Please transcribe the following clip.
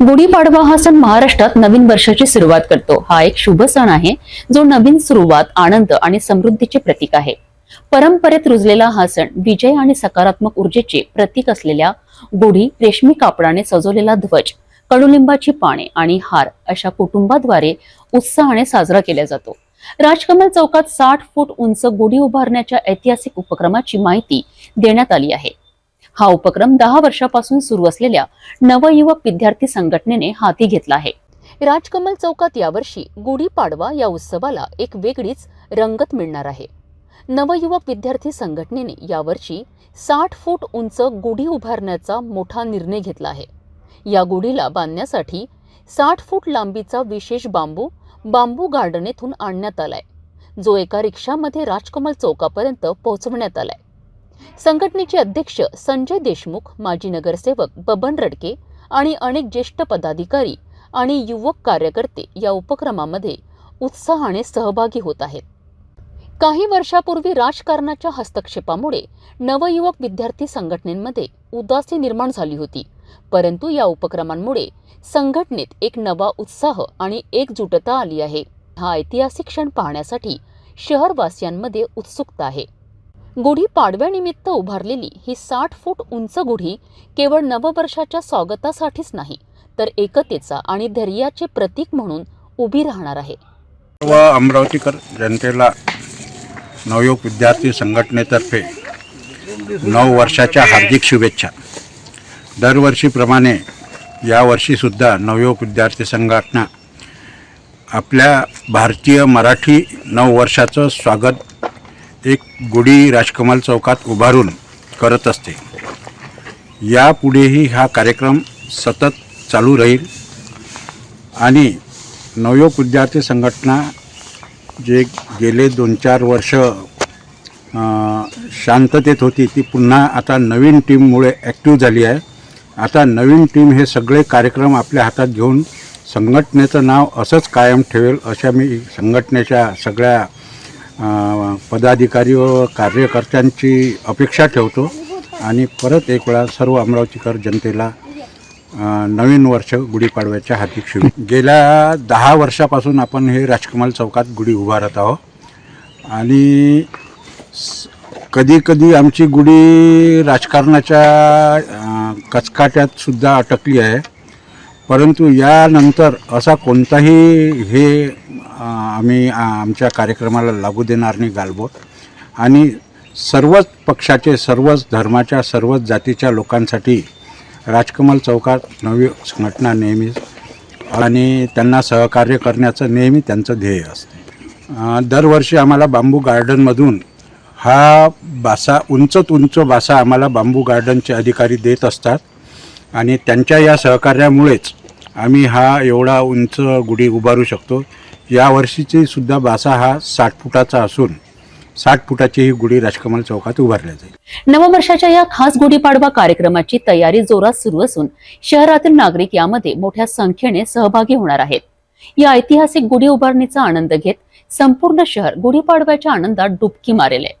गुढीपाडवा हा सण महाराष्ट्रात नवीन वर्षाची सुरुवात करतो. हा एक शुभ सण आहे जो नवीन सुरुवात आनंद आणि समृद्धीचे प्रतीक आहे. परंपरेत रुजलेला हा सण विजय आणि सकारात्मक ऊर्जेचे प्रतीक असलेल्या गुढी रेशमी कापडाने सजवलेला ध्वज कडुलिंबाची पाने आणि हार अशा कुटुंबाद्वारे उत्साहाने साजरा केला जातो. राजकमल चौकात साठ फूट उंच गुढी उभारण्याच्या ऐतिहासिक उपक्रमाची माहिती देण्यात आली आहे. हा उपक्रम दहा वर्षापासून सुरू असलेल्या नवयुवक विद्यार्थी संघटनेने हाती घेतला आहे. राजकमल चौकात यावर्षी गुढीपाडवा या उत्सवाला एक वेगळीच रंगत मिळणार आहे. नवयुवक विद्यार्थी संघटनेने यावर्षी साठ फूट उंच गुढी उभारण्याचा मोठा निर्णय घेतला आहे. या गुढीला बांधण्यासाठी साठ फूट लांबीचा विशेष बांबू बांबू गार्डन येथून आणण्यात आलाय. जो एका रिक्षामध्ये राजकमल चौकापर्यंत पोहोचवण्यात आलाय. संघटनेचे अध्यक्ष संजय देशमुख माजी नगरसेवक बबन रडके आणि अनेक ज्येष्ठ पदाधिकारी आणि युवक कार्यकर्ते या उपक्रमामध्ये उत्साहाने सहभागी होत आहेत. काही वर्षापूर्वी राजकारणाच्या हस्तक्षेपामुळे नवयुवक विद्यार्थी संघटनेमध्ये उदासी निर्माण झाली होती. परंतु या उपक्रमांमुळे संघटनेत एक नवा उत्साह आणि एकजुटता आली आहे. हा ऐतिहासिक क्षण पाहण्यासाठी शहरवासियांमध्ये उत्सुकता आहे. गुढी पाडव्यानिमित्त उभारलेली ही साठ फूट उंच गुढी केवळ नववर्षाच्या स्वागतासाठीच नाही तर एकतेचा आणि धैर्याचे प्रतीक म्हणून उभी राहणार आहे. सर्व अमरावतीकर जनतेला नवयुग विद्यार्थी संघटनेतर्फे नऊ वर्षाच्या हार्दिक शुभेच्छा. दरवर्षीप्रमाणे यावर्षीसुद्धा नवयुग विद्यार्थी संघटना आपल्या भारतीय मराठी नऊ वर्षाचं स्वागत एक गुढी राजकमल चौकात उभारून करत असते. यापुढेही हा कार्यक्रम सतत चालू राहील. आणि नवयुवक विद्यार्थी संघटना जे गेले दोन चार वर्ष शांततेत होती ती पुन्हा आता नवीन टीममुळे ॲक्टिव्ह झाली आहे. आता नवीन टीम हे सगळे कार्यक्रम आपल्या हातात घेऊन संघटनेचं नाव असंच कायम ठेवेल अशा मी संघटनेच्या सगळ्या पदाधिकारी व कार्यकर्त्यांची अपेक्षा ठेवतो आणि परत एक वेळा सर्व अमरावतीकर जनतेला नवीन वर्ष गुढीपाडव्याच्या हार्दिक शुभेच्छा. गेल्या दहा वर्षापासून आपण हे राजकमल चौकात गुढी उभारत आहोत. आणि कधी कधी आमची गुढी राजकारणाच्या कचकाट्यातसुद्धा अटकली आहे. परंतु यानंतर असा कोणताही हे आम्ही आमच्या कार्यक्रमाला लागू देणार नाही गालबोट. आणि सर्वच पक्षाचे सर्वच धर्माच्या सर्वच जातीच्या लोकांसाठी राजकमल चौकात नवी संघटना नेहमीच आणि त्यांना सहकार्य करण्याचं नेहमी त्यांचं ध्येय असते. दरवर्षी आम्हाला बांबू गार्डनमधून हा बासा उंचत उंच बासा आम्हाला बांबू गार्डनचे अधिकारी देत असतात. आणि त्यांच्या या सहकार्यामुळेच आम्ही हा एवढा उंच गुढी उभारू शकतो. यावर्षीची सुद्धा बासा हा साठ फुटाचा असून साठ फुटाची ही गुढी राजकमल चौकात उभारल्या जाईल. नववर्षाच्या या खास गुढीपाडवा कार्यक्रमाची तयारी जोरात सुरू असून शहरातील नागरिक यामध्ये मोठ्या संख्येने सहभागी होणार आहेत. या ऐतिहासिक गुढी उभारणीचा आनंद घेत संपूर्ण शहर गुढीपाडव्याच्या आनंदात डुबकी मारेल. आहे